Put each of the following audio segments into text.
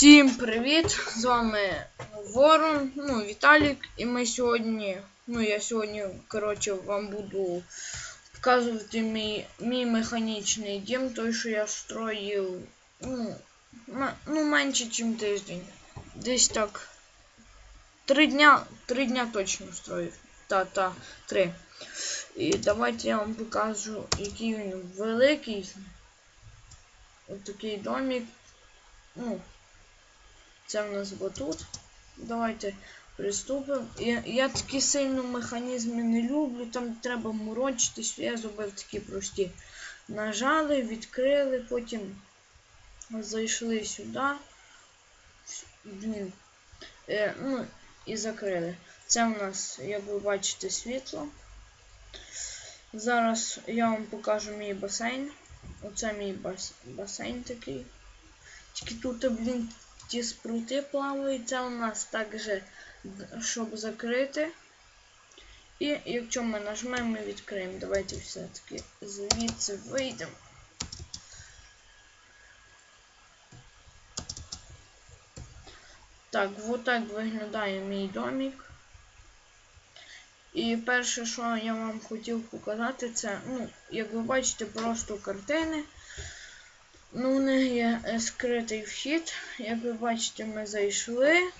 Всім привіт! З вами Ворон, ну, Віталік, і ми сьогодні, ну я сьогодні, коротше, вам буду показувати мій, мій механічний дім, той, що я строїв, ну, ну менше, ніж тиждень. Десь так. Три дня, три дня точно строїв. Та, та, три. І давайте я вам покажу, який він великий. Ось домик. Ну, це в нас батут. Давайте приступимо. Я, я такі сильно механізми не люблю, там треба морочитись, я зробив такі прості. Нажали, відкрили, потім зайшли сюди. Блін. Е, ну, і закрили. Це у нас, як ви бачите, світло. Зараз я вам покажу мій басейн. Оце мій бас басейн такий. Тільки тут, блін, ті спрути плавають. Це у нас також, щоб закрити. І якщо ми нажмемо, ми відкриємо. Давайте все-таки звідси вийдемо. Так, вот так виглядає мій домик. І перше, що я вам хотів показати, це, ну, як ви бачите, просто картини. Ну, у них є е, скритий вхід. Як ви бачите, ми зайшли.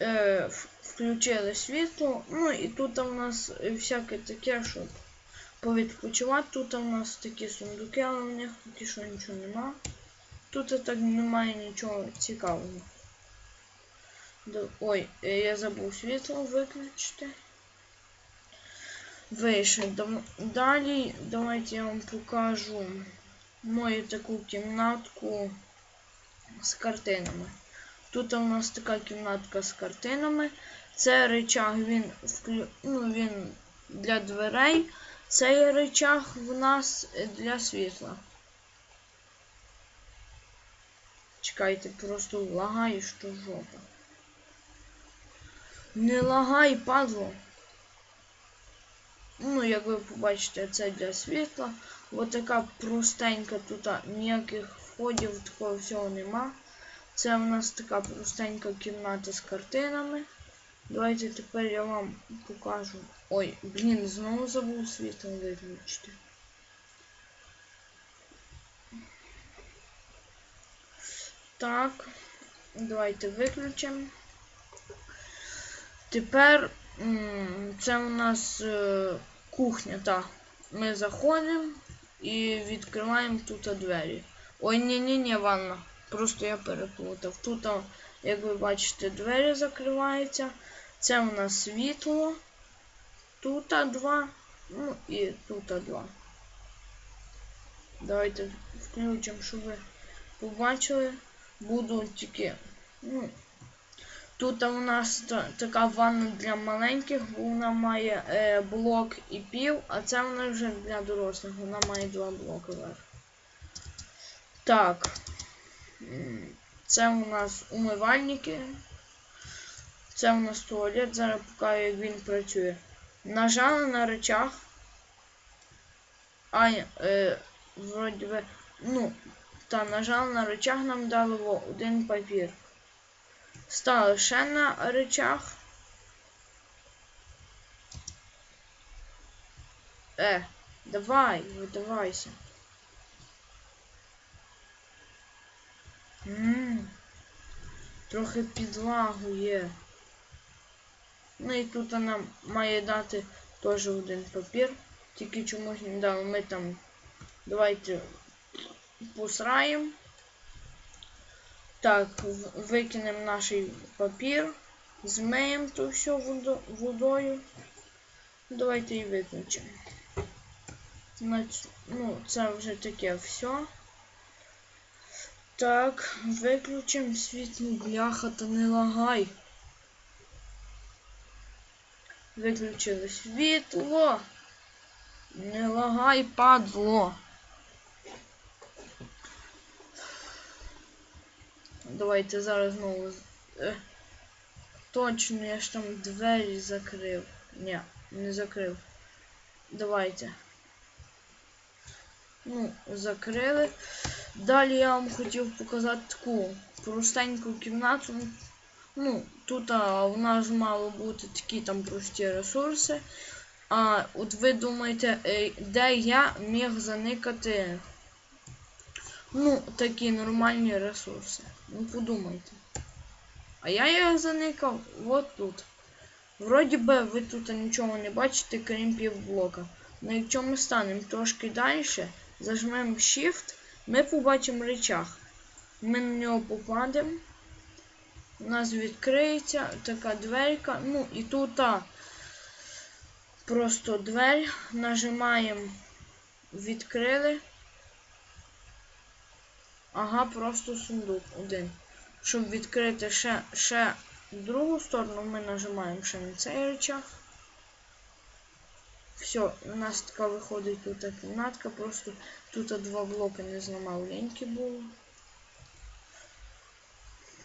Е, включили світло. Ну і тут у нас всяке таке, щоб повідпочивати. Тут у нас такі сундуки, але в них поки що нічого нема. Тут так немає нічого цікавого. Ой, е, я забув світло виключити. Вийшли. Далі давайте я вам покажу мою таку кімнатку з картинами. Тут у нас така кімнатка з картинами. Це речах він, ну, він для дверей. Цей речах в нас для світла. Чекайте, просто лагає, що жопа. Не лагай, падло. Ну, як ви побачите, це для світла. Ось така простенька тут ніяких входів, такого всього нема. Це у нас така простенька кімната з картинами. Давайте тепер я вам покажу. Ой, блін, знову забув світло виключити. Так, давайте виключимо. Тепер це у нас е, кухня, так. Ми заходимо і відкриваємо тут двері. Ой, ні-ні-ні, ванна. Просто я переплутав. Тут, як ви бачите, двері закриваються. Це у нас світло. Тут два. Ну і тут два. Давайте включимо, щоб ви побачили. Буду тільки. Ну, Тут у нас така ванна для маленьких, бо вона має е, блок і пів, а це вона вже для дорослих, вона має два блоки вверх. Так. Це у нас умивальники. Це у нас туалет, зараз покажу, як він працює. Нажали на речах. А, е, вроді би, ну, та нажали на речах, нам дали один папір. Стали ще на речах. Е, давай, видавайся. Ммм. Трохи є. Ну і тут вона має дати теж один папір. Тільки чомусь не дали. Ми там давайте посраємо. Так, викинемо наш папір, змиємо то все водою. Давайте і виключимо. Ну, це вже таке все. Так, виключимо світло, бляха, та не лагай. Виключили світло. Не лагай, падло. Давайте зараз знову. Е, точно, я ж там двері закрив. Ні, не закрив. Давайте. Ну, закрили. Далі я вам хотів показати таку простеньку кімнату. Ну, тут а, в нас мало бути такі там прості ресурси. А от ви думаєте, е, де я міг заникати ну, такі нормальні ресурси? Ну подумайте. А я їх заникав от тут. Вроді би ви тут нічого не бачите, крім півблока. Ну якщо ми станемо трошки далі, зажмемо Shift, ми побачимо речах. Ми на нього покладемо. У нас відкриється така дверка. Ну і тут а, просто двері. Нажимаємо відкрили. Ага, просто сундук один. Щоб відкрити ще, ще другу сторону, ми нажимаємо ще на цей речах. Все, у нас така виходить тут кімнатка, просто тут два блоки не зламав ліньки було.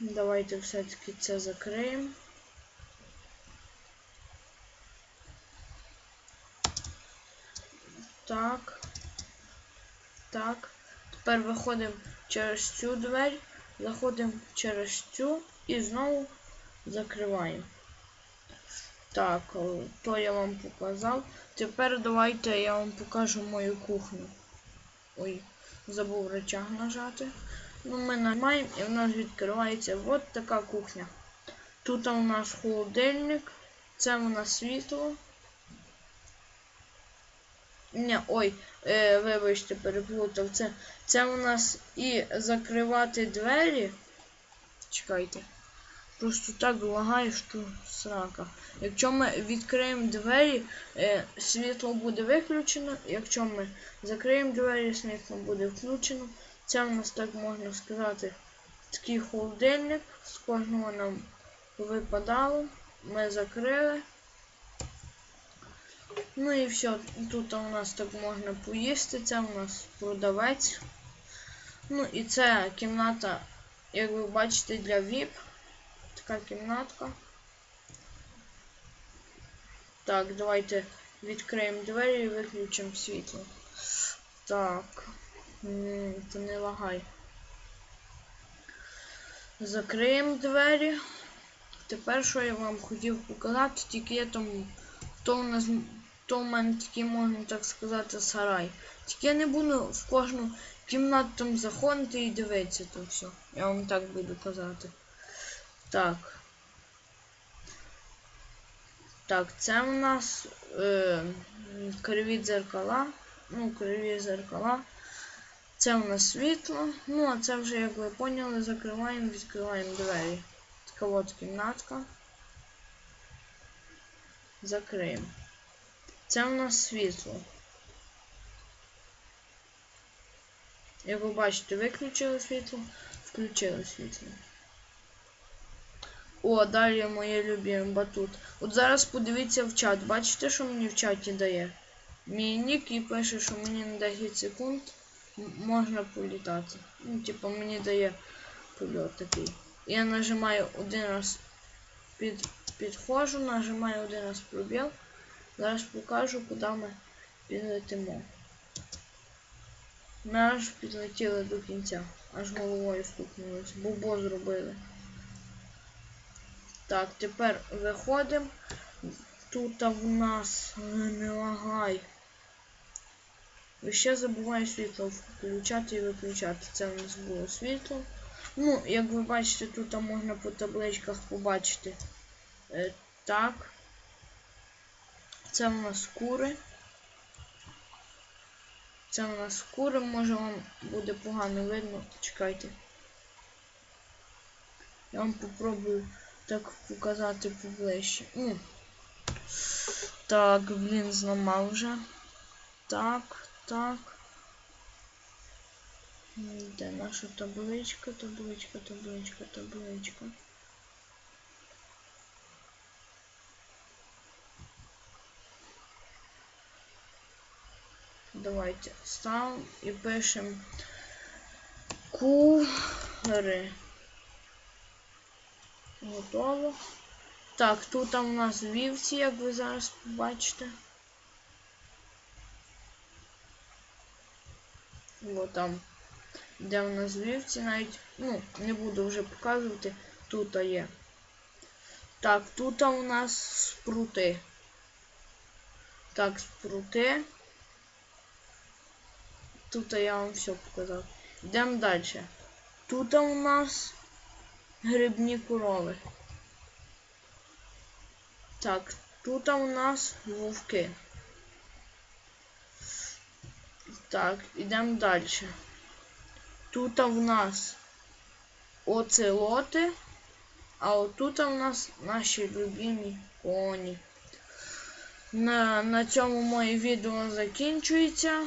Давайте все-таки це закриємо. Так. Так. Тепер виходимо через цю двері, заходимо через цю і знову закриваємо. Так, то я вам показав. Тепер давайте я вам покажу мою кухню. Ой, забув речах нажати. Ну, ми нажимаємо і в нас відкривається от така кухня. Тут у нас холодильник, це у нас світло. Не, ой, е, вибачте, переплутав. Це це у нас і закривати двері. Чекайте. Просто так лагає, що срака. Якщо ми відкриємо двері, е, світло буде виключено. Якщо ми закриємо двері, світло буде включено. Це у нас, так можна сказати, такий холодильник. З кожного нам випадало. Ми закрили. Ну і все, тут у нас так можна поїсти, це у нас продавець. Ну і це кімната, як ви бачите, для VIP. Така кімнатка. Так, давайте відкриємо двері і виключимо світло. Так. Це не лагай. Закриємо двері. Тепер що я вам хотів показати, тільки я там то у нас то в мене такий, можна так сказати, сарай. Тільки я не буду в кожну кімнату там заходити і дивитися то все. Я вам так буду казати. Так. Так, це у нас е, криві дзеркала. Ну, криві зеркала. Це у нас світло. Ну, а це вже, як ви поняли, закриваємо, відкриваємо двері. Така от кімнатка. Закриємо. Це у нас світло. Як ви бачите, виключили світло, включили світло. О, далі моє любиме батут. От зараз подивіться в чат. Бачите, що мені в чаті дає? Мій нік і пише, що мені на 10 секунд можна політати. Ну, типу, мені дає польот такий. Я нажимаю один раз під, підходжу, нажимаю один раз пробіл. Зараз покажу, куди ми підлетимо. Ми аж підлетіли до кінця. Аж головою стукнулися. Бобо зробили. Так, тепер виходимо. Тут в нас не лагай. І ще забуваю світло включати і виключати. Це у нас було світло. Ну, як ви бачите, тут можна по табличках побачити. Е, так. Це у нас кури. Це у нас кури, може вам буде погано видно. Чекайте. Я вам попробую так показати поближче. Ну. Так, блін, зламав вже. Так, так. Де наша табличка, табличка, табличка, табличка. Давайте ставимо і пишемо кури. Готово. Так, тут у нас вівці, як ви зараз побачите. О, там де в нас вівці навіть, ну, не буду вже показувати, тут є. Так, тут у нас спрути. Так, спрути. Тут я вам все показав. Йдемо далі. Тут у нас грибні корови. Так, тут у нас вовки. Так, йдемо далі. Тут у нас оцелоти, а отут у нас наші любимі коні. На, на цьому моє відео закінчується.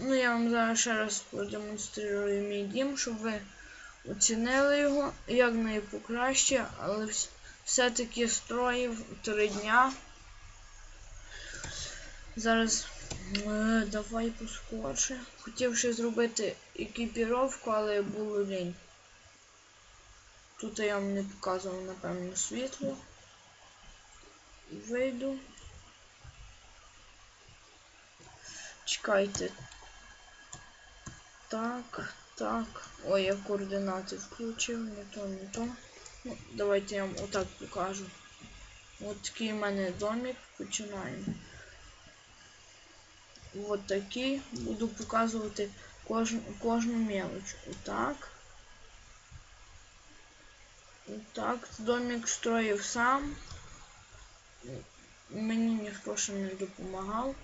Ну, я вам зараз ще раз продемонструю мій дім, щоб ви оцінили його як найпокраще, але все-таки строїв три дня. Зараз е, давай поскорше. Хотів ще зробити екіпіровку, але було лінь. Тут я вам не показував, напевно, світло. Вийду. Чекайте. Так, так. Ой, я координати включив, не то, не то. Ну, давайте я вам отак покажу. От такий в мене домик. Починаємо. От такий. Буду показувати кожну, кожну мелочь. Отак. Отак. Домик строїв сам. Мені ніхто ще не допомагав.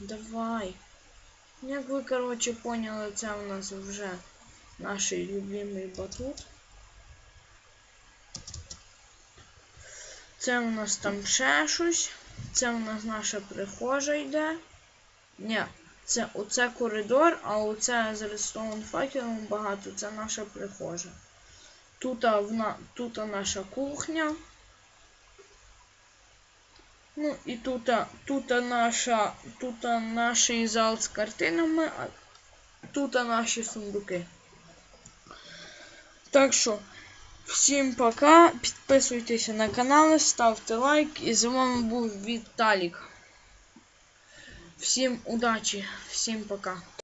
Давай. Як ви, коротше, поняли, це у нас вже наш любимий батут. Це у нас там ще щось. Це у нас наша прихожа йде. Ні, це оце коридор, а оце з редстоун факелом багато, це наша прихожа. Тут, вна, тут наша кухня. Ну і тут, тут наша, тут наш зал з картинами, а тут наші сундуки. Так що, всім пока. Підписуйтесь на канал, ставте лайк. І з вами був Віталік. Всім удачі, всім пока.